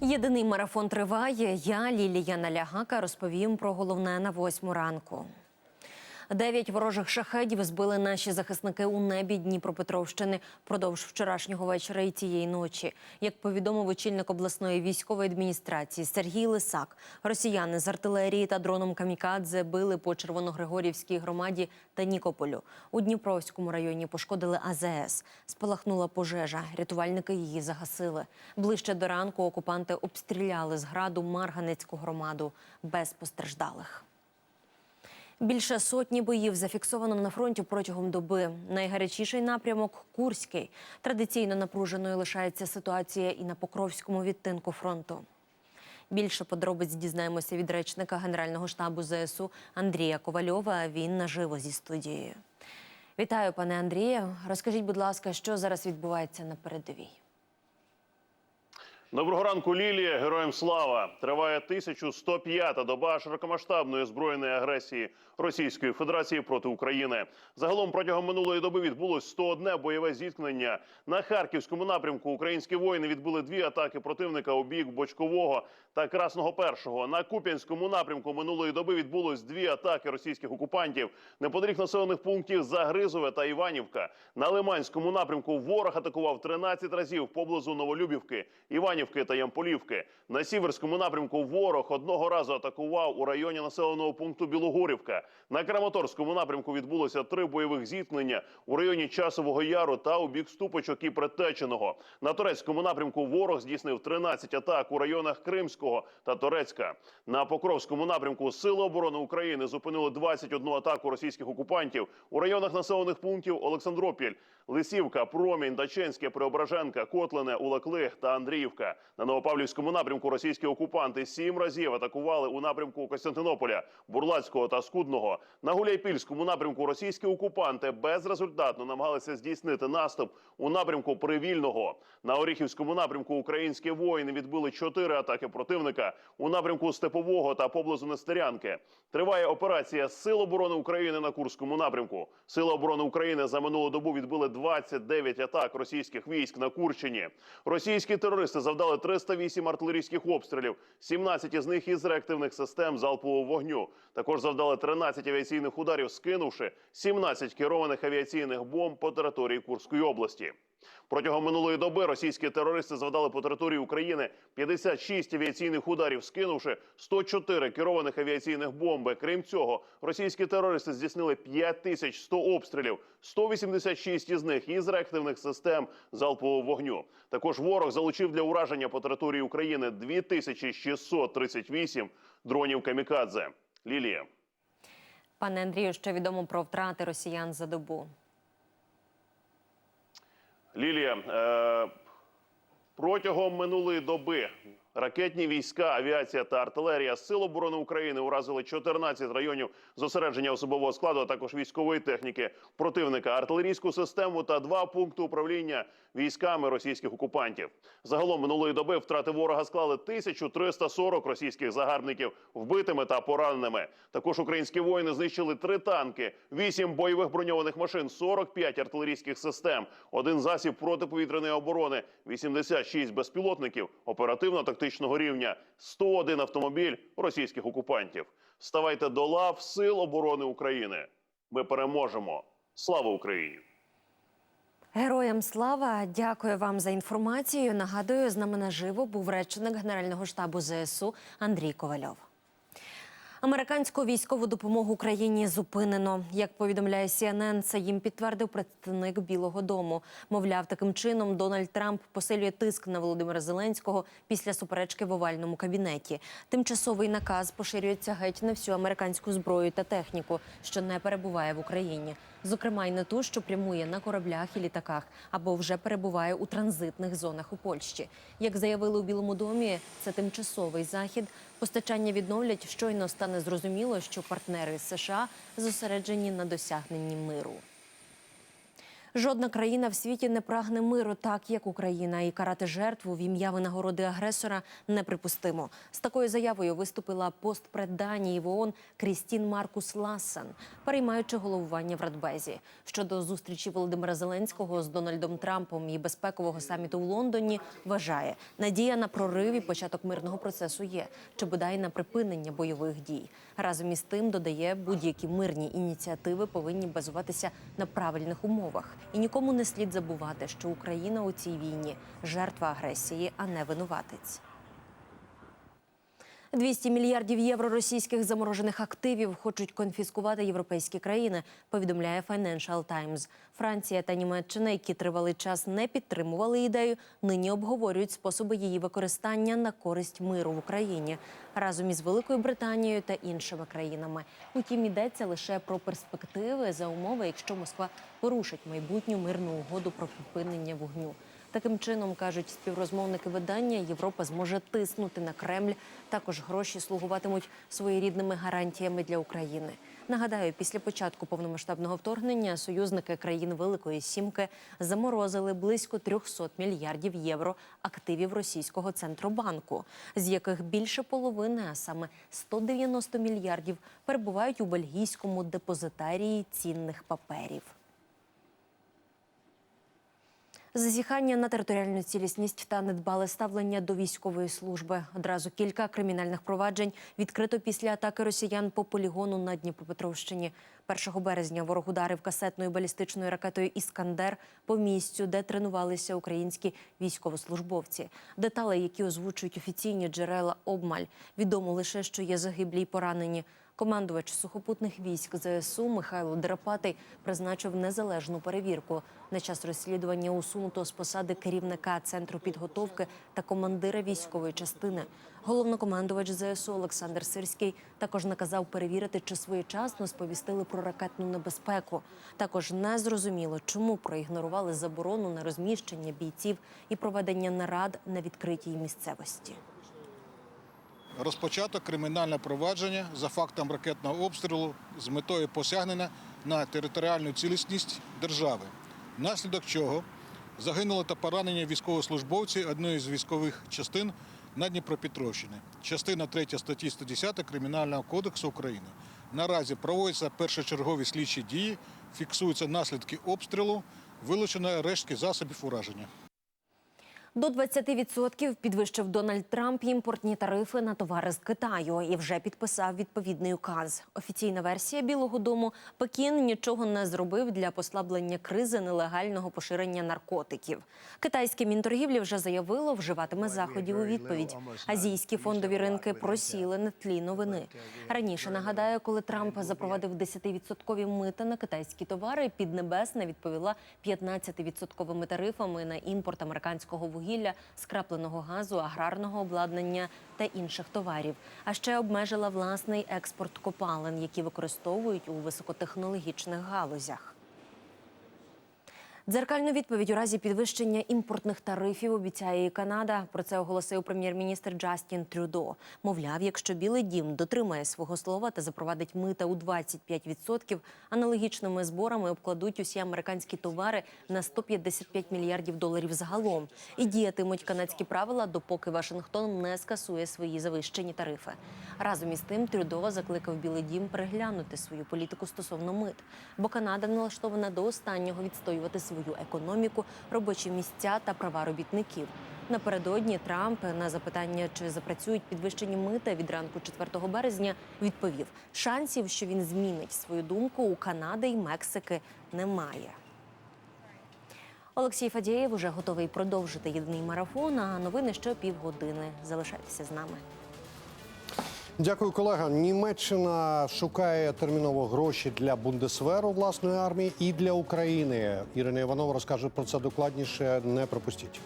Єдиний марафон триває. Я, Лілія Налягака, розповім про головне на восьму ранку. Дев'ять ворожих шахедів збили наші захисники у небі Дніпропетровщини впродовж вчорашнього вечора і цієї ночі. Як повідомив очільник обласної військової адміністрації Сергій Лисак, росіяни з артилерії та дроном камікадзе били по Червоногригорівській громаді та Нікополю. У Дніпровському районі пошкодили АЗС. Спалахнула пожежа. Рятувальники її загасили. Ближче до ранку окупанти обстріляли з граду Марганецьку громаду без постраждалих. Більше сотні боїв зафіксовано на фронті протягом доби. Найгарячіший напрямок Курський. Традиційно напруженою лишається ситуація і на Покровському відтинку фронту. Більше подробиць дізнаємося від речника Генерального штабу ЗСУ Андрія Ковальова. Він наживо зі студією. Вітаю, пане Андрію. Розкажіть, будь ласка, що зараз відбувається на передовій? Доброго ранку, Лілія. Героям слава! Триває 1105-та доба широкомасштабної збройної агресії Російської Федерації проти України. Загалом протягом минулої доби відбулось 101 бойове зіткнення. На харківському напрямку українські воїни відбили дві атаки противника у бік Бочкового та Красного Першого. На Куп'янському напрямку минулої доби відбулось дві атаки російських окупантів неподалік населених пунктів Загризове та Іванівка. На Лиманському напрямку ворог атакував 13 разів поблизу Новолюбівки, Іванівки та Ямполівки. На сіверському напрямку ворог одного разу атакував у районі населеного пункту Білогорівка. На Краматорському напрямку відбулося три бойових зіткнення у районі Часового Яру та у бік Ступочок і Притеченого. На турецькому напрямку ворог здійснив 13 атак у районах Кримського та Торецька. На Покровському напрямку Сили оборони України зупинили 21 атаку російських окупантів у районах населених пунктів Олександропіль, Лисівка, Промінь, Даченське, Преображенка, Котлине, Улакли та Андріївка. На Новопавлівському напрямку російські окупанти сім разів атакували у напрямку Костянтинополя, Бурлацького та Скудного. На Гуляйпільському напрямку російські окупанти безрезультатно намагалися здійснити наступ у напрямку Привільного. На Оріхівському напрямку українські воїни відбили чотири атаки противника у напрямку Степового та поблизу Нестерянки. Триває операція Сил оборони України на Курському напрямку. Сили оборони України за минулу добу відбили 29 атак російських військ на Курщині. Російські терористи завдали 308 артилерійських обстрілів, 17 із них із реактивних систем залпового вогню. Також завдали 13 авіаційних ударів, скинувши 17 керованих авіаційних бомб по території Курської області. Протягом минулої доби російські терористи завдали по території України 56 авіаційних ударів, скинувши 104 керованих авіаційних бомби. Крім цього, російські терористи здійснили 5100 обстрілів, 186 із них із реактивних систем залпового вогню. Також ворог залучив для ураження по території України 2638 дронів камікадзе. Лілія. Пане Андрію, що відомо про втрати росіян за добу? Лілія, е, протягом минулої доби ракетні війська, авіація та артилерія Сил оборони України уразили 14 районів зосередження особового складу, а також військової техніки противника, артилерійську систему та два пункти управління військами російських окупантів. Загалом минулої доби втрати ворога склали 1340 російських загарбників вбитими та пораненими. Також українські воїни знищили три танки, 8 бойових броньованих машин, 45 артилерійських систем, один засіб протиповітряної оборони, 86 безпілотників оперативно-тактичного рівня, 101 автомобіль російських окупантів. Ставайте до лав Сил оборони України. Ми переможемо. Слава Україні! Героям слава, дякую вам за інформацію. Нагадую, з нами наживо був речник Генерального штабу ЗСУ Андрій Ковальов. Американську військову допомогу Україні зупинено. Як повідомляє CNN, це їм підтвердив представник Білого Дому. Мовляв, таким чином Дональд Трамп посилює тиск на Володимира Зеленського після суперечки в овальному кабінеті. Тимчасовий наказ поширюється геть на всю американську зброю та техніку, що не перебуває в Україні. Зокрема, й на ту, що прямує на кораблях і літаках, або вже перебуває у транзитних зонах у Польщі. Як заявили у Білому домі, це тимчасовий захід. Постачання відновлять щойно стане зрозуміло, що партнери США зосереджені на досягненні миру. Жодна країна в світі не прагне миру так, як Україна, і карати жертву в ім'я винагороди агресора неприпустимо. З такою заявою виступила постпред Данії в ООН Крістін Маркус Лассен, переймаючи головування в Радбезі. Щодо зустрічі Володимира Зеленського з Дональдом Трампом і безпекового саміту в Лондоні, вважає надія на прорив і початок мирного процесу є, чи бодай на припинення бойових дій. Разом із тим додає, будь-які мирні ініціативи повинні базуватися на правильних умовах. І нікому не слід забувати, що Україна у цій війні жертва агресії, а не винуватець. 200 мільярдів євро російських заморожених активів хочуть конфіскувати європейські країни, повідомляє Financial Times. Франція та Німеччина, які тривалий час не підтримували ідею, нині обговорюють способи її використання на користь миру в Україні разом із Великою Британією та іншими країнами. Утім, йдеться лише про перспективи за умови, якщо Москва порушить майбутню мирну угоду про припинення вогню. Таким чином кажуть співрозмовники видання, Європа зможе тиснути на Кремль. Також гроші слугуватимуть своєрідними гарантіями для України. Нагадаю, після початку повномасштабного вторгнення союзники країн Великої Сімки заморозили близько 300 мільярдів євро активів російського центробанку, з яких більше половини, а саме 190 мільярдів, перебувають у бельгійському депозитарії цінних паперів. Зазіхання на територіальну цілісність та недбале ставлення до військової служби. Одразу кілька кримінальних проваджень відкрито після атаки росіян по полігону на Дніпропетровщині. 1 березня ворог ударив касетною балістичною ракетою Іскандер по місцю, де тренувалися українські військовослужбовці. Деталі, які озвучують офіційні джерела обмаль, відомо лише, що є загиблі й поранені. Командувач сухопутних військ ЗСУ Михайло Драпатий призначив незалежну перевірку. На час розслідування усунуто з посади керівника центру підготовки та командира військової частини. Головнокомандувач ЗСУ Олександр Сирський також наказав перевірити, чи своєчасно сповістили про ракетну небезпеку. Також не зрозуміло, чому проігнорували заборону на розміщення бійців і проведення нарад на відкритій місцевості. Розпочато кримінальне провадження за фактом ракетного обстрілу з метою посягнення на територіальну цілісність держави, внаслідок чого загинули та поранені військовослужбовці одної з військових частин на Дніпропетровщині. Частина 3 статті 110 Кримінального кодексу України. Наразі проводяться першочергові слідчі дії, фіксуються наслідки обстрілу, вилучено рештки засобів ураження. До 20% підвищив Дональд Трамп імпортні тарифи на товари з Китаю і вже підписав відповідний указ. Офіційна версія Білого Дому Пекін нічого не зробив для послаблення кризи нелегального поширення наркотиків. Китайське мінторгівлі вже заявило, вживатиме заходів у відповідь. Азійські фондові ринки просіли на тлі новини. Раніше нагадаю, коли Трамп запровадив 10% мита на китайські товари, Піднебесна відповіла 15% тарифами на імпорт американського вугілля, скрапленого газу, аграрного обладнання та інших товарів. А ще обмежила власний експорт копалин, які використовують у високотехнологічних галузях. Дзеркальну відповідь у разі підвищення імпортних тарифів обіцяє і Канада. Про це оголосив прем'єр-міністр Джастін Трюдо. Мовляв, якщо Білий Дім дотримає свого слова та запровадить мита у 25%, аналогічними зборами обкладуть усі американські товари на 155 мільярдів доларів загалом. І діятимуть канадські правила, допоки Вашингтон не скасує свої завищені тарифи. Разом із тим Трюдо закликав Білий Дім переглянути свою політику стосовно мит, бо Канада налаштована до останнього відстоювати свою економіку, робочі місця та права робітників. Напередодні Трамп на запитання, чи запрацюють підвищені мита від ранку 4 березня, відповів: шансів, що він змінить свою думку у Канади і Мексики, немає. Олексій Фадєєв уже готовий продовжити єдиний марафон. А новини ще півгодини. Залишайтеся з нами. Дякую, колега. Німеччина шукає терміново гроші для Бундесверу власної армії і для України. Ірина Іванова розкаже про це докладніше. Не пропустіть.